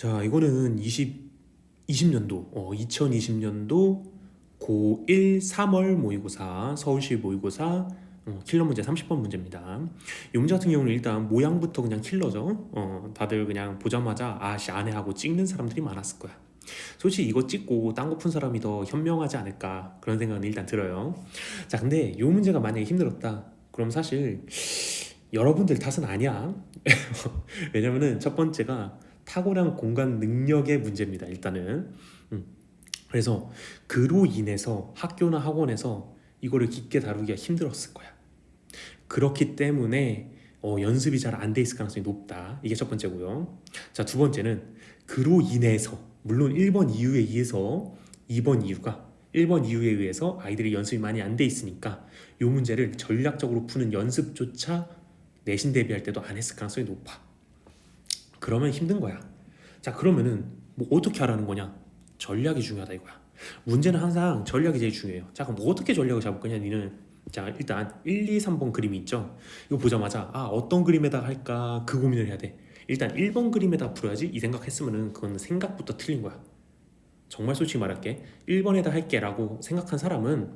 자, 이거는 20 20년도 어 2020년도 고1 3월 모의고사 서울시 모의고사 어, 킬러 문제 30번 문제입니다. 이 문제 같은 경우는 일단 모양부터 그냥 킬러죠. 어, 다들 그냥 보자마자 아씨 안해 하고 찍는 사람들이 많았을 거야. 솔직히 이거 찍고 딴 거 푼 사람이 더 현명하지 않을까 그런 생각은 일단 들어요. 자, 근데 이 문제가 만약에 힘들었다. 그럼 사실 여러분들 탓은 아니야. 왜냐면은 첫 번째가 탁월한 공간 능력의 문제입니다. 일단은. 음. 그래서 그로 인해서 학교나 학원에서 이거를 깊게 다루기가 힘들었을 거야. 그렇기 때문에 어, 연습이 잘 안 돼 있을 가능성이 높다. 이게 첫 번째고요. 자, 두 번째는 그로 인해서 물론 1번 이유에 의해서 2번 이유가 1번 이유에 의해서 아이들이 연습이 많이 안 돼 있으니까 이 문제를 전략적으로 푸는 연습조차 내신 대비할 때도 안 했을 가능성이 높아. 그러면 힘든 거야. 자, 그러면은 뭐 어떻게 하라는 거냐? 전략이 중요하다 이거야. 문제는 항상 전략이 제일 중요해요. 자, 그럼 뭐 어떻게 전략을 잡을 거냐? 니는 자, 일단 1, 2, 3번 그림이 있죠. 이거 보자마자 아, 어떤 그림에다 할까 그 고민을 해야 돼. 일단 1번 그림에다 풀어야지 이 생각했으면은 그건 생각부터 틀린 거야. 정말 솔직히 말할게. 1번에다 할게라고 생각한 사람은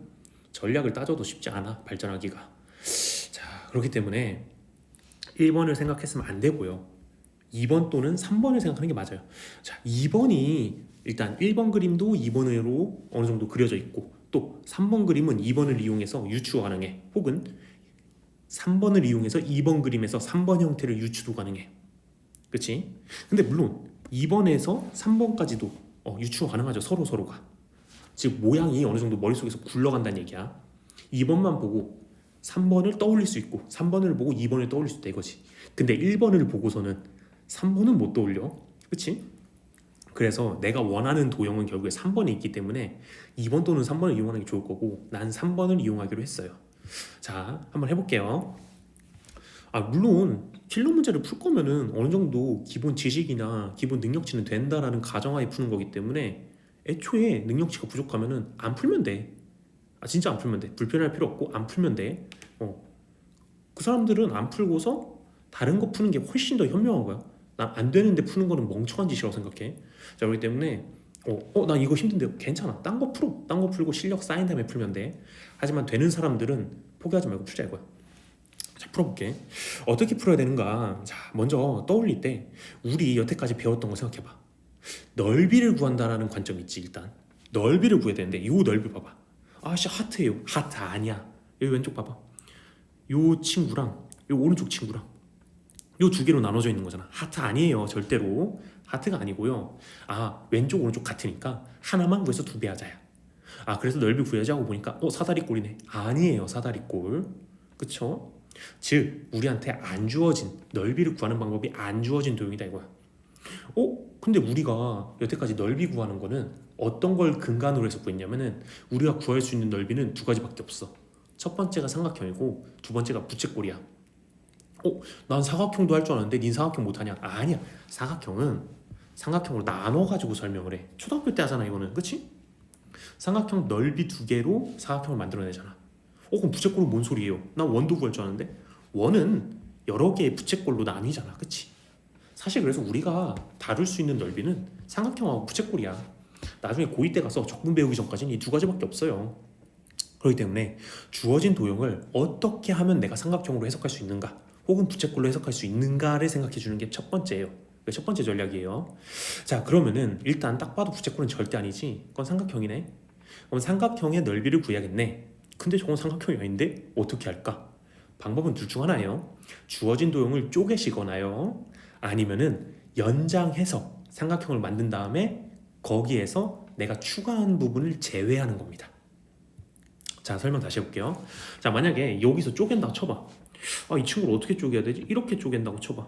전략을 따져도 쉽지 않아. 발전하기가. 자, 그렇기 때문에 1번을 생각했으면 안 되고요. 2번 또는 3번을 생각하는 게 맞아요. 자, 2번이 일단 1번 그림도 2번으로 어느 정도 그려져 있고 또 3번 그림은 2번을 이용해서 유추 가능해. 혹은 3번을 이용해서 2번 그림에서 3번 형태를 유추도 가능해. 그치? 근데 물론 2번에서 3번까지도 어, 유추가 가능하죠. 서로 서로가. 즉 모양이 어느 정도 머릿속에서 굴러간다는 얘기야. 2번만 보고 3번을 떠올릴 수 있고 3번을 보고 2번을 떠올릴 수 있다 이거지. 근데 1번을 보고서는 3번은 못 떠올려. 그치? 그래서 내가 원하는 도형은 결국에 3번에 있기 때문에 2번 또는 3번을 이용하는 게 좋을 거고 난 3번을 이용하기로 했어요. 자, 한번 해볼게요. 아, 물론 킬러 문제를 풀 거면은 어느 정도 기본 지식이나 기본 능력치는 된다라는 가정하에 푸는 거기 때문에 애초에 능력치가 부족하면은 안 풀면 돼. 아, 진짜 안 풀면 돼. 불편할 필요 없고 안 풀면 돼. 어. 그 사람들은 안 풀고서 다른 거 푸는 게 훨씬 더 현명한 거야. 난 안 되는데 푸는 거는 멍청한 짓이라고 생각해. 자, 그렇기 때문에 어, 어, 나 이거 힘든데 괜찮아. 딴 거 풀어. 딴 거 풀고 실력 쌓인 다음에 풀면 돼. 하지만 되는 사람들은 포기하지 말고 풀자 이거야. 자, 풀어볼게. 어떻게 풀어야 되는가? 자, 먼저 떠올릴 때 우리 여태까지 배웠던 거 생각해봐. 넓이를 구한다라는 관점이 있지 일단. 넓이를 구해야 되는데 이 넓이 봐봐. 아 씨 하트예요. 하트 아니야. 여기 왼쪽 봐봐. 요 친구랑 요 오른쪽 친구랑 요 두 개로 나눠져 있는 거잖아. 하트 아니에요. 절대로. 하트가 아니고요. 아 왼쪽 오른쪽 같으니까 하나만 구해서 두 배 하자야. 아 그래서 넓이 구해야지 하고 보니까 어 사다리꼴이네. 아니에요 사다리꼴. 그쵸? 즉 우리한테 안 주어진 넓이를 구하는 방법이 안 주어진 도형이다 이거야. 어? 근데 우리가 여태까지 넓이 구하는 거는 어떤 걸 근간으로 해서 구했냐면은 우리가 구할 수 있는 넓이는 두 가지밖에 없어. 첫 번째가 삼각형이고 두 번째가 부채꼴이야. 어? 난 사각형도 할 줄 아는데 닌 사각형 못하냐? 아니야. 사각형은 삼각형으로 나눠 가지고 설명을 해. 초등학교 때 하잖아 이거는, 그렇지? 삼각형 넓이 두 개로 사각형을 만들어내잖아. 어 그럼 부채꼴은 뭔 소리예요? 난 원도 구할 줄 아는데 원은 여러 개의 부채꼴로 나뉘잖아, 그렇지? 사실 그래서 우리가 다룰 수 있는 넓이는 삼각형하고 부채꼴이야. 나중에 고2 때 가서 적분 배우기 전까지는 이 두 가지밖에 없어요. 그렇기 때문에 주어진 도형을 어떻게 하면 내가 삼각형으로 해석할 수 있는가, 혹은 부채꼴로 해석할 수 있는가를 생각해 주는 게 첫 번째예요. 첫 번째 전략이에요. 자, 그러면은 일단 딱 봐도 부채꼴은 절대 아니지. 그건 삼각형이네. 그럼 삼각형의 넓이를 구해야겠네. 근데 저건 삼각형이 아닌데 어떻게 할까? 방법은 둘 중 하나예요. 주어진 도형을 쪼개시거나요. 아니면은 연장해서 삼각형을 만든 다음에 거기에서 내가 추가한 부분을 제외하는 겁니다. 자, 설명 다시 해볼게요. 자, 만약에 여기서 쪼갠다고 쳐봐. 아, 이 친구를 어떻게 쪼개야 되지? 이렇게 쪼갠다고 쳐봐.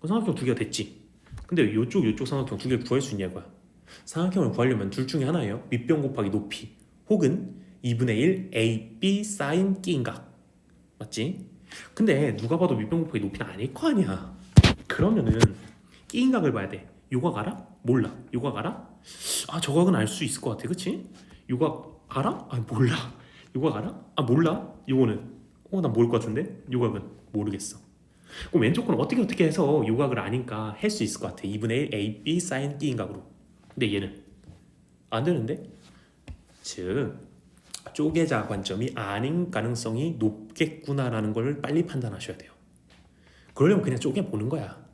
그 삼각형 두 개가 됐지. 근데 이쪽 이쪽 삼각형 두 개를 구할 수 있냐고요. 삼각형을 구하려면 둘 중에 하나예요. 밑변 곱하기 높이 혹은 2분의 1 a, b 사인 끼인각 맞지? 근데 누가 봐도 밑변 곱하기 높이는 아닐 거 아니야. 그러면은 끼인각을 봐야 돼. 요각 알아? 몰라. 요각 알아? 아 저각은 알 수 있을 것 같아. 그치? 요각 알아? 아 몰라. 요각 알아? 아 몰라. 요거는 어난 모를 것 같은데 요각은 모르겠어. 그럼 왼쪽 거는 어떻게 어떻게 해서 요각을 아니까 할 수 있을 것 같아. 2분의 1 A, B 사인 B인 각으로. 근데 얘는 안 되는데? 즉 쪼개자 관점이 아닌 가능성이 높겠구나라는 걸 빨리 판단하셔야 돼요. 그러려면 그냥 쪼개 보는 거야.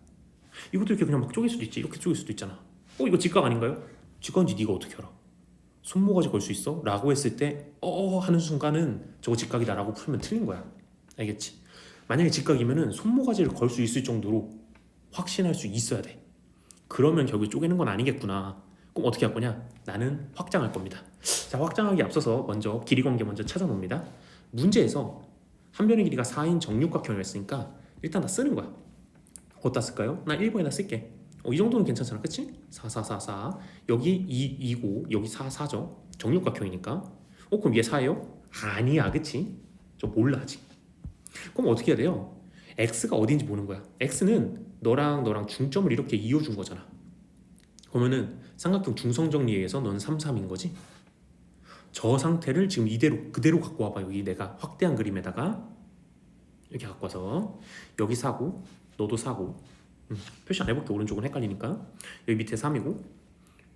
이것도 이렇게 그냥 막 쪼갤 수도 있지. 이렇게 쪼갤 수도 있잖아. 어 이거 직각 아닌가요? 직각인지 네가 어떻게 알아? 손모가지 걸 수 있어? 라고 했을 때 어 하는 순간은 저거 직각이다라고 풀면 틀린 거야. 알겠지? 만약에 직각이면은 손모가지를 걸 수 있을 정도로 확신할 수 있어야 돼. 그러면 결국 쪼개는 건 아니겠구나. 그럼 어떻게 할 거냐? 나는 확장할 겁니다. 자, 확장하기 앞서서 먼저 길이 관계 먼저 찾아놓습니다. 문제에서 한 변의 길이가 4인 정육각형이었으니까 일단 다 쓰는 거야. 어디다 쓸까요? 나 1번에다 쓸게. 어, 이 정도는 괜찮잖아. 그치? 4, 4, 4, 4. 여기 2, 2고 여기 4, 4죠. 정육각형이니까. 어, 그럼 얘 4예요? 아니야. 그치? 저 몰라 아직. 그럼 어떻게 해야 돼요? x가 어디인지 보는 거야. x는 너랑 너랑 중점을 이렇게 이어준 거잖아. 그러면은 삼각형 중성 정리에서 넌 3, 3인 거지. 저 상태를 지금 이대로 그대로 갖고 와봐. 여기 내가 확대한 그림에다가 이렇게 갖고 와서 여기 사고 너도 사고 음, 표시 안 해볼게. 오른쪽은 헷갈리니까. 여기 밑에 3이고.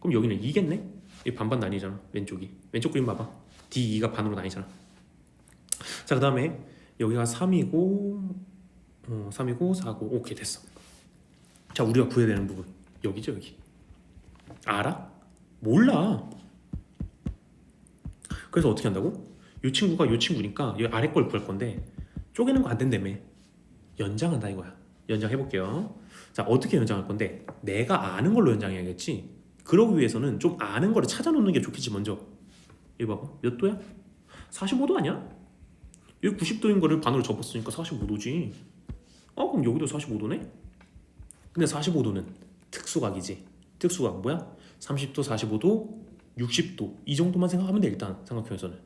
그럼 여기는 2겠네? 이 반반 나뉘잖아. 왼쪽이. 왼쪽 그림 봐봐. D2가 반으로 나뉘잖아. 자 그 다음에 여기가 3이고 어, 3이고 4고. 오케이 됐어. 자 우리가 구해야 되는 부분. 여기죠 여기. 알아? 몰라. 그래서 어떻게 한다고? 이 친구가 이 친구니까 이 아래 걸 구할 건데 쪼개는 거 안 된다며. 연장한다 이거야. 연장 해볼게요 자 어떻게 연장할 건데? 내가 아는 걸로 연장해야겠지? 그러기 위해서는 좀 아는 거를 찾아놓는 게 좋겠지 먼저. 이거 봐봐. 몇 도야? 45도 아니야? 여기 90도인 거를 반으로 접었으니까 45도지. 어 그럼 여기도 45도네? 근데 45도는 특수각이지. 특수각 뭐야? 30도 45도 60도. 이 정도만 생각하면 돼 일단. 삼각형에서는.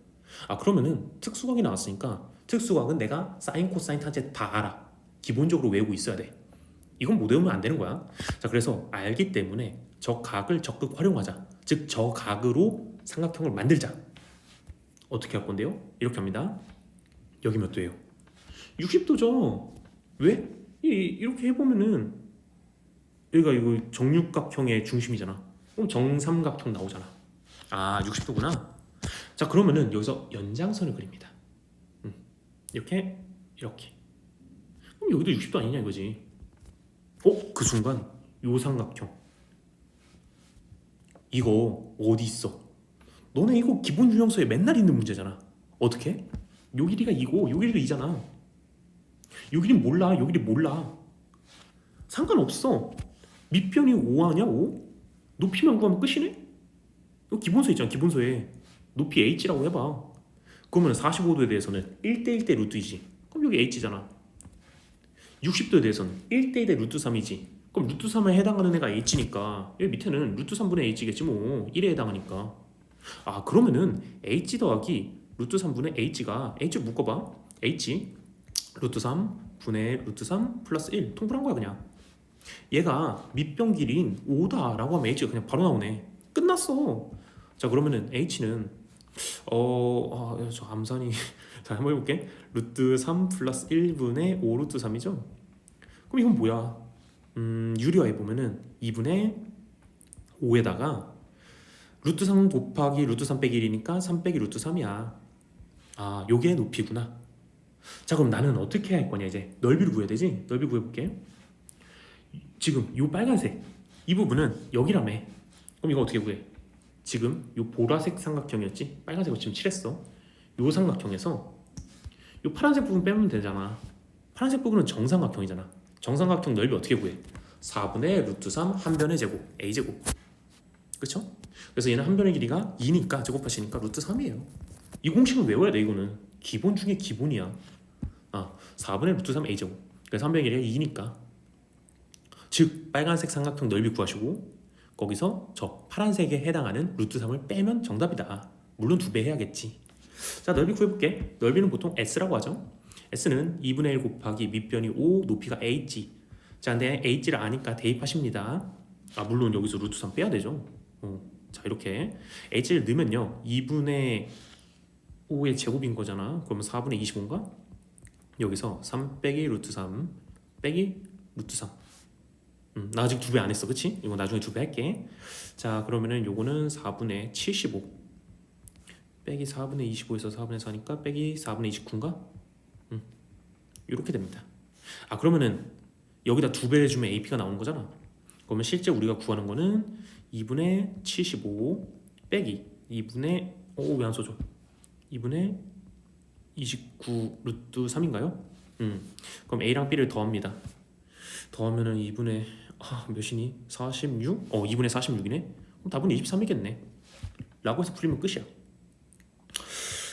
아 그러면은 특수각이 나왔으니까 특수각은 내가 사인 코사인 탄젠트 다 알아. 기본적으로 외우고 있어야 돼 이건 못 외우면 안 되는 거야. 자 그래서 알기 때문에 저 각을 적극 활용하자. 즉 저 각으로 삼각형을 만들자. 어떻게 할 건데요? 이렇게 합니다. 여기 몇 도예요? 60도죠. 왜? 이, 이렇게 해보면은 여기가 이거 정육각형의 중심이잖아. 그럼 정삼각형 나오잖아. 아 60도구나. 자 그러면은 여기서 연장선을 그립니다. 음, 이렇게 이렇게. 그럼 여기도 60도 아니냐 이거지? 어? 그 순간 요 삼각형. 이거 어디 있어? 너네 이거 기본 유형서에 맨날 있는 문제잖아. 어떻게? 요 길이가 이고 요 길이가 이잖아. 요 길이 몰라 요 길이 몰라. 상관없어. 밑변이 5 아니야 5? 높이만 구하면 끝이네? 이거 기본서 있잖아 기본서에. 높이 h라고 해봐. 그러면 45도에 대해서는 1대 1대 루트이지. 그럼 여기 h잖아 60도에 대해서는 1대1대 루트 3이지. 그럼 루트 3에 해당하는 애가 h니까. 여기 밑에는 루트 3분의 h겠지 뭐. 1에 해당하니까. 아 그러면은 h 더하기 루트 3분의 h가 h를 묶어봐. H 루트 3 분의 루트 3 플러스 1 통분한 거야 그냥. 얘가 밑변 길이인 5다라고 하면 h가 그냥 바로 나오네. 끝났어. 자 그러면은 h는 어저 암산이 자 한번 해볼게. 루트 3 플러스 1분의 5 루트 3이죠? 그럼 이건 뭐야? 음 유리화해 보면은 2분의 5에다가 루트 3 곱하기 루트 3 빼기 1이니까 3 빼기 루트 3이야. 아 요게 높이구나. 자 그럼 나는 어떻게 할 거냐 이제? 넓이를 구해야 되지? 넓이 구해볼게. 지금 요 빨간색 이 부분은 여기라며. 그럼 이거 어떻게 구해 지금 요 보라색 삼각형이었지? 빨간색으로 지금 칠했어. 요 삼각형에서 요 파란색 부분 빼면 되잖아. 파란색 부분은 정삼각형이잖아. 정삼각형 넓이 어떻게 구해? 4분의 루트 3 한 변의 제곱 a 제곱. 그쵸? 그래서 얘는 한 변의 길이가 2니까 제곱하시니까 루트 3이에요. 이 공식은 외워야 돼 이거는. 기본 중에 기본이야. 아 4분의 루트 3 a 제곱. 그래서 한 변의 길이가 2니까. 즉 빨간색 삼각형 넓이 구하시고 거기서 저 파란색에 해당하는 루트 3을 빼면 정답이다. 물론 두 배 해야겠지. 자 넓이 구해볼게. 넓이는 보통 s라고 하죠. s는 2분의 1 곱하기 밑변이 5, 높이가 h. 자 근데 h를 아니까 대입하십니다. 아 물론 여기서 루트 3 빼야 되죠. 어, 자 이렇게 h를 넣으면요 2분의 5의 제곱인 거잖아. 그러면 4분의 25인가? 여기서 3 빼기 루트 3 빼기 루트 3. 음, 나 아직 두 배 안 했어, 그치? 이거 나중에 두 배 할게. 자, 그러면은 요거는 4분의 75 빼기 4분의 25에서 4분의 4니까 빼기 4분의 29인가? 음, 이렇게 됩니다. 아 그러면은 여기다 두배 주면 AP가 나오는 거잖아. 그러면 실제 우리가 구하는 거는 2분의 75 빼기 2분의 오왜안 써줘? 2분의 29 루트 3인가요? 음, 그럼 A랑 B를 더합니다. 더하면은 2분의 아, 몇이니? 46? 어, 2분의 46이네. 그럼 답은 23이겠네. 라고 해서 풀리면 끝이야.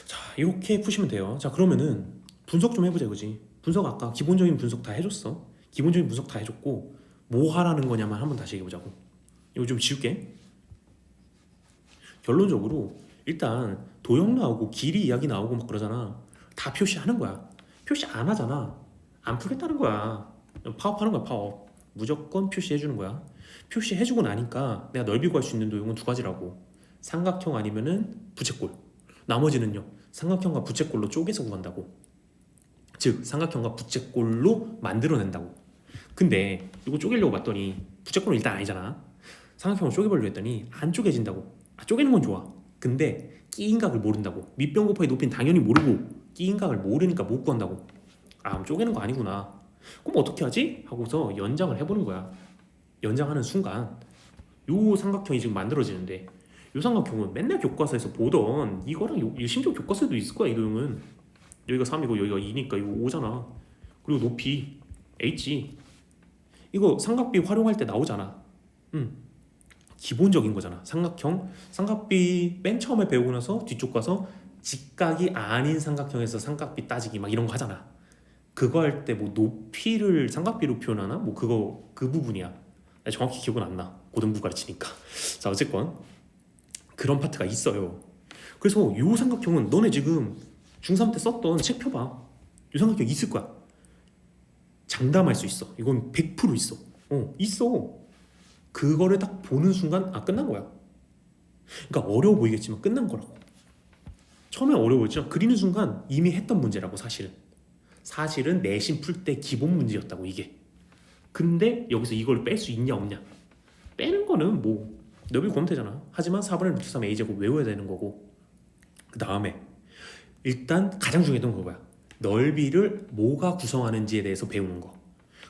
자, 이렇게 푸시면 돼요. 자, 그러면은 분석 좀 해보자, 그지? 분석 아까 기본적인 분석 다 해줬어. 기본적인 분석 다 해줬고 뭐 하라는 거냐만 한번 다시 얘기해보자고. 이거 좀 지울게. 결론적으로 일단 도형 나오고 길이 이야기 나오고 막 그러잖아. 다 표시하는 거야. 표시 안 하잖아. 안 풀겠다는 거야. 파업하는 거야, 파업. 무조건 표시해주는 거야. 표시해주고 나니까 내가 넓이 구할 수 있는 도형은 두 가지라고. 삼각형 아니면은 부채꼴. 나머지는요. 삼각형과 부채꼴로 쪼개서 구한다고. 즉 삼각형과 부채꼴로 만들어낸다고. 근데 이거 쪼개려고 봤더니 부채꼴은 일단 아니잖아. 삼각형을 쪼개보려고 했더니 안 쪼개진다고. 아, 쪼개는 건 좋아. 근데 끼인각을 모른다고. 밑변 곱하기 높이는 당연히 모르고 끼인각을 모르니까 못 구한다고. 아, 쪼개는 거 아니구나. 그럼 어떻게 하지? 하고서 연장을 해보는 거야. 연장하는 순간 요 삼각형이 지금 만들어지는데 요 삼각형은 맨날 교과서에서 보던 이거랑 요, 이 심지어 교과서에도 있을 거야 이 도형은. 여기가 3이고 여기가 2니까 이거 5잖아. 그리고 높이 h 이거 삼각비 활용할 때 나오잖아. 음 기본적인 거잖아. 삼각형. 삼각비 맨 처음에 배우고 나서 뒤쪽 가서 직각이 아닌 삼각형에서 삼각비 따지기 막 이런 거 하잖아 그거 할 때 뭐 높이를 삼각비로 표현하나? 뭐 그거 그 부분이야. 나 정확히 기억은 안 나. 고등부 가르치니까. 자 어쨌건 그런 파트가 있어요. 그래서 요 삼각형은 너네 지금 중3 때 썼던 책 펴봐. 요 삼각형 있을 거야. 장담할 수 있어. 이건 100% 있어. 어 있어. 그거를 딱 보는 순간 아 끝난 거야. 그러니까 어려워 보이겠지만 끝난 거라고. 처음에 어려워 보였지만 그리는 순간 이미 했던 문제라고 사실은 사실은 내신 풀 때 기본 문제였다고 이게. 근데 여기서 이걸 뺄 수 있냐 없냐? 빼는 거는 뭐 넓이 구하면 되잖아. 하지만 4분의 루트 3 a제곱 외워야 되는 거고. 그 다음에 일단 가장 중요했던 거 뭐야? 넓이를 뭐가 구성하는지에 대해서 배우는 거.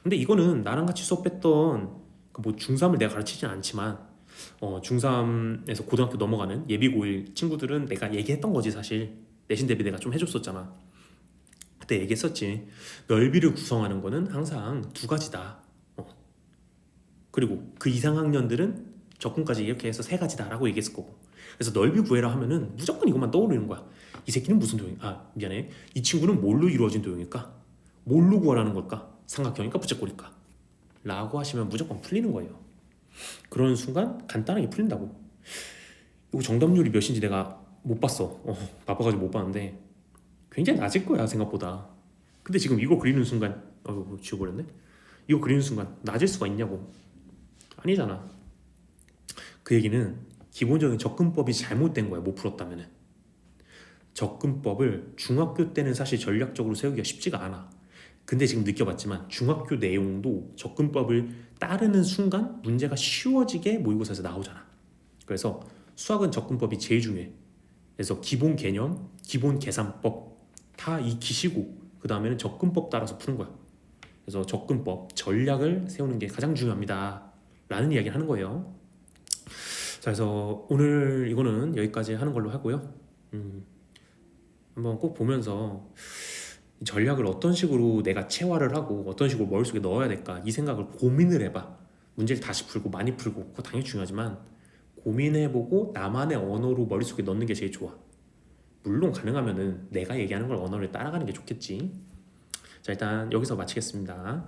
근데 이거는 나랑 같이 수업했던 그뭐 중3을 내가 가르치진 않지만 어 중3에서 고등학교 넘어가는 예비 고1 친구들은 내가 얘기했던 거지 사실. 내신 대비 내가 좀 해줬었잖아 그때 얘기했었지. 넓이를 구성하는 거는 항상 두 가지다. 어. 그리고 그 이상 학년들은 적분까지 이렇게 해서 세 가지다라고 얘기했을 거고. 그래서 넓이 구해라 하면은 무조건 이것만 떠오르는 거야. 이 새끼는 무슨 도형 아 미안해. 이 친구는 뭘로 이루어진 도형일까? 뭘로 구하라는 걸까? 삼각형일까? 부채꼴일까? 라고 하시면 무조건 풀리는 거예요. 그런 순간 간단하게 풀린다고. 이거 정답률이 몇인지 내가 못 봤어. 어, 바빠가지고 못 봤는데 굉장히 낮을 거야 생각보다. 근데 지금 이거 그리는 순간 어 지워버렸네? 이거 그리는 순간 낮을 수가 있냐고. 아니잖아. 그 얘기는 기본적인 접근법이 잘못된 거야 못 풀었다면은. 접근법을 중학교 때는 사실 전략적으로 세우기가 쉽지가 않아. 근데 지금 느껴봤지만 중학교 내용도 접근법을 따르는 순간 문제가 쉬워지게 모의고사에서 나오잖아. 그래서 수학은 접근법이 제일 중요해. 그래서 기본 개념, 기본 계산법 다 익히시고 그 다음에는 접근법 따라서 푸는 거야. 그래서 접근법, 전략을 세우는 게 가장 중요합니다 라는 이야기를 하는 거예요. 자 그래서 오늘 이거는 여기까지 하는 걸로 하고요. 음, 한번 꼭 보면서 이 전략을 어떤 식으로 내가 체화를 하고 어떤 식으로 머릿속에 넣어야 될까 이 생각을 고민을 해봐. 문제를 다시 풀고 많이 풀고 그거 당연히 중요하지만 고민해보고 나만의 언어로 머릿속에 넣는 게 제일 좋아 물론 가능하면은 내가 얘기하는 걸 언어를 따라가는 게 좋겠지. 자 일단 여기서 마치겠습니다